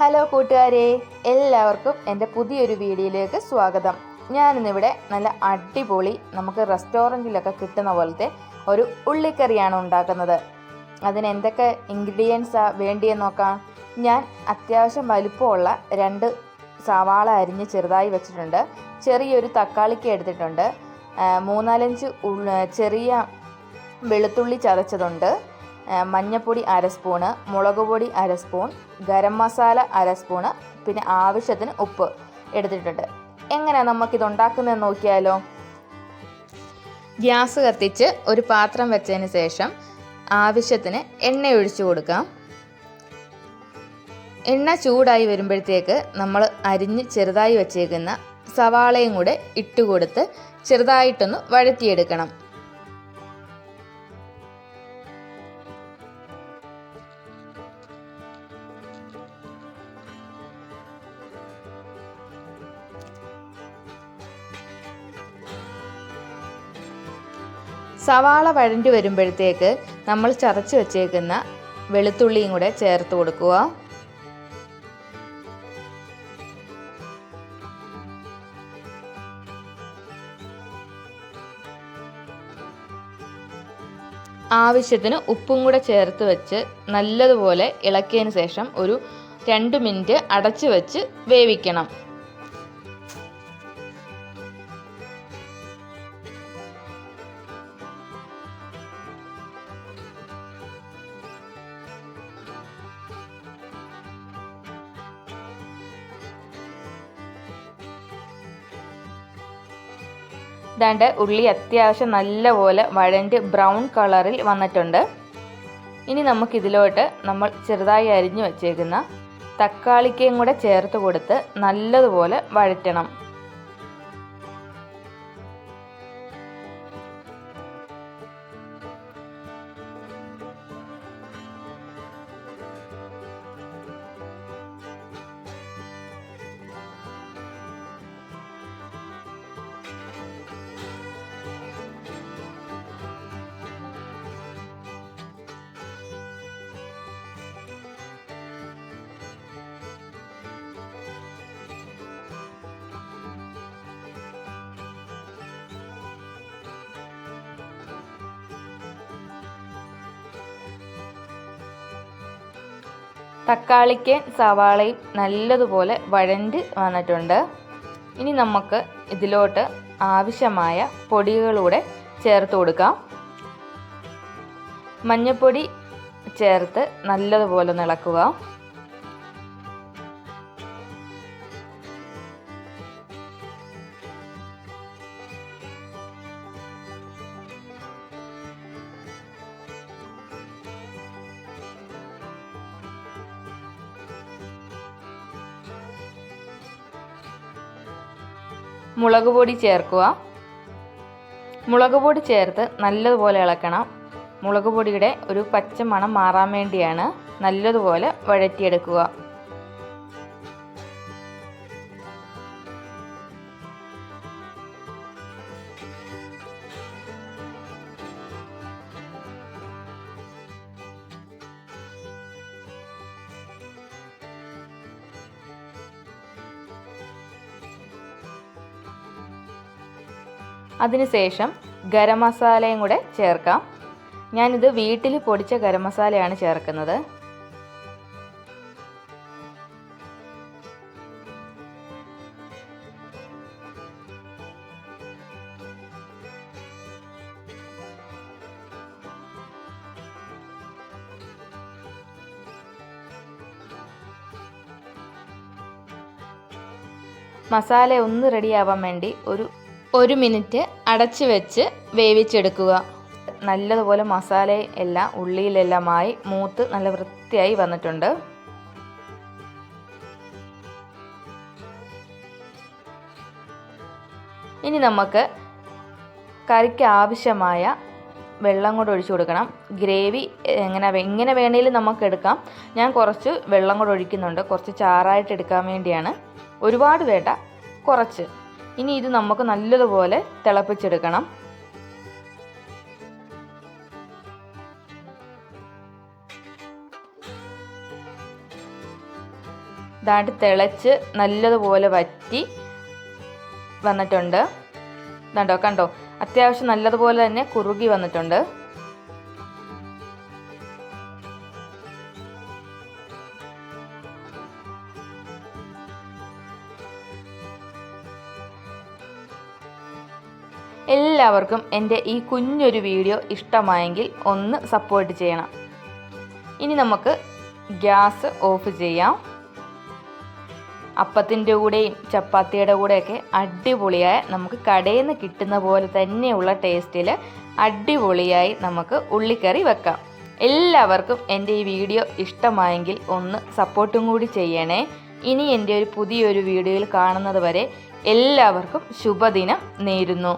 Hello കൂട്ടുകാരെ. എല്ലാവർക്കും എന്റെ പുതിയൊരു വീഡിയോയിലേക്ക് സ്വാഗതം. ഞാനിന്നിവിടെ നല്ല അടിപൊളി നമുക്ക് റെസ്റ്റോറന്റിലൊക്കെ കിട്ടുന്ന പോലത്തെ ഒരു ഉള്ളിക്കറിയാണ് ഉണ്ടാക്കുന്നത്. അതിന് എന്തൊക്കെ ഇൻഗ്രീഡിയൻസാണ് വേണ്ടിയെന്ന് നോക്കാം. ഞാൻ അത്യാവശ്യം വലുപ്പമുള്ള രണ്ട് സവാള അരിഞ്ഞ് ചെറുതായി വെച്ചിട്ടുണ്ട്. ചെറിയൊരു തക്കാളിക്ക് എടുത്തിട്ടുണ്ട്. മൂന്നാലഞ്ച് ചെറിയ വെളുത്തുള്ളി ചതച്ചതുണ്ട്. മഞ്ഞൾപ്പൊടി അര സ്പൂണ് മുളക് പൊടി അര സ്പൂൺ ഗരം മസാല അര സ്പൂണ് പിന്നെ ആവശ്യത്തിന് ഉപ്പ് എടുത്തിട്ടുണ്ട്. എങ്ങനെയാണ് നമുക്കിത് ഉണ്ടാക്കുന്നതെന്ന് നോക്കിയാലോ? ഗ്യാസ് കത്തിച്ച് ഒരു പാത്രം വെച്ചതിന് ശേഷം ആവശ്യത്തിന് എണ്ണ ഒഴിച്ചു കൊടുക്കാം. എണ്ണ ചൂടായി വരുമ്പോഴത്തേക്ക് നമ്മൾ അരിഞ്ഞ് ചെറുതായി വച്ചേക്കുന്ന സവാളയും കൂടെ ഇട്ടുകൊടുത്ത് ചെറുതായിട്ടൊന്ന് വഴറ്റിയെടുക്കണം. സവാള വഴണ്ടി വരുമ്പോഴത്തേക്ക് നമ്മൾ ചതച്ച് വെച്ചേക്കുന്ന വെളുത്തുള്ളിയും കൂടെ ചേർത്ത് കൊടുക്കുക. ആവശ്യത്തിന് ഉപ്പും കൂടെ ചേർത്ത് വെച്ച് നല്ലതുപോലെ ഇളക്കിയതിന് ശേഷം ഒരു രണ്ട് മിനിറ്റ് അടച്ചു വെച്ച് വേവിക്കണം. ദാണ്ട് ഉള്ളി അത്യാവശ്യം നല്ലപോലെ വഴണ്ട് ബ്രൗൺ കളറിൽ വന്നിട്ടുണ്ട്. ഇനി നമുക്കിതിലോട്ട് നമ്മൾ ചെറുതായി അരിഞ്ഞു വച്ചേക്കുന്ന തക്കാളിക്കയും കൂടെ ചേർത്ത് കൊടുത്ത് നല്ലതുപോലെ വഴറ്റണം. തക്കാളിക്ക് സവാളയും നല്ലതുപോലെ വഴണ്ട് വന്നിട്ടുണ്ട്. ഇനി നമുക്ക് ഇതിലോട്ട് ആവശ്യമായ പൊടികളൂടെ ചേർത്ത് കൊടുക്കാം. മഞ്ഞൾപ്പൊടി ചേർത്ത് നല്ലതുപോലെ ഒന്ന് ഇളക്കുക മുളക് പൊടി ചേർക്കുക. മുളക് പൊടി ചേർത്ത് നല്ലതുപോലെ ഇളക്കണം. മുളക് പൊടിയുടെ ഒരു പച്ച മണം മാറാൻ വേണ്ടിയാണ് നല്ലതുപോലെ വഴറ്റിയെടുക്കുക. അതിനുശേഷം ഗരം മസാലയും കൂടെ ചേർക്കാം. ഞാനിത് വീട്ടിൽ പൊടിച്ച ഗരം മസാലയാണ് ചേർക്കുന്നത്. മസാല ഒന്ന് റെഡിയാവാൻ വേണ്ടി ഒരു ഒരു മിനിറ്റ് അടച്ചു വെച്ച് വേവിച്ചെടുക്കുക. നല്ലതുപോലെ മസാല എല്ലാം ഉള്ളിയിലെല്ലാമായി മൂത്ത് നല്ല വൃത്തിയായി വന്നിട്ടുണ്ട്. ഇനി നമുക്ക് കറിക്ക് ആവശ്യമായ വെള്ളം കൂടെ ഒഴിച്ചു കൊടുക്കണം. ഗ്രേവി എങ്ങനെ എങ്ങനെ വേണേലും നമുക്ക് എടുക്കാം. ഞാൻ കുറച്ച് വെള്ളം കൂടെ ഒഴിക്കുന്നുണ്ട്. കുറച്ച് ചാറായിട്ട് എടുക്കാൻ വേണ്ടിയാണ്. ഒരുപാട് വേണ്ട കുറച്ച്. ഇനി ഇത് നമുക്ക് നല്ലതുപോലെ തിളപ്പിച്ചെടുക്കണം. ഇതായിട്ട് തിളച്ച് നല്ലതുപോലെ വറ്റി വന്നിട്ടുണ്ട്. കണ്ടോ കണ്ടോ? അത്യാവശ്യം നല്ലതുപോലെ തന്നെ കുറുകി വന്നിട്ടുണ്ട്. എല്ലാവർക്കും എന്റെ ഈ കുഞ്ഞൊരു വീഡിയോ ഇഷ്ടമായെങ്കിൽ ഒന്ന് സപ്പോർട്ട് ചെയ്യണം. ഇനി നമുക്ക് ഗ്യാസ് ഓഫ് ചെയ്യാം. അപ്പത്തിന്റെ കൂടെയും ചപ്പാത്തിയുടെ കൂടെയൊക്കെ അടിപൊളിയായ നമുക്ക് കടയിൽ നിന്ന് കിട്ടുന്ന പോലെ തന്നെയുള്ള ടേസ്റ്റിൽ അടിപൊളിയായി നമുക്ക് ഉള്ളിക്കറി വെക്കാം. എല്ലാവർക്കും എന്റെ ഈ വീഡിയോ ഇഷ്ടമായെങ്കിൽ ഒന്ന് സപ്പോർട്ടും കൂടി ചെയ്യണേ. ഇനി എന്റെ ഒരു പുതിയൊരു വീഡിയോയിൽ കാണുന്നത് വരെ എല്ലാവർക്കും ശുഭദിനം നേരുന്നു.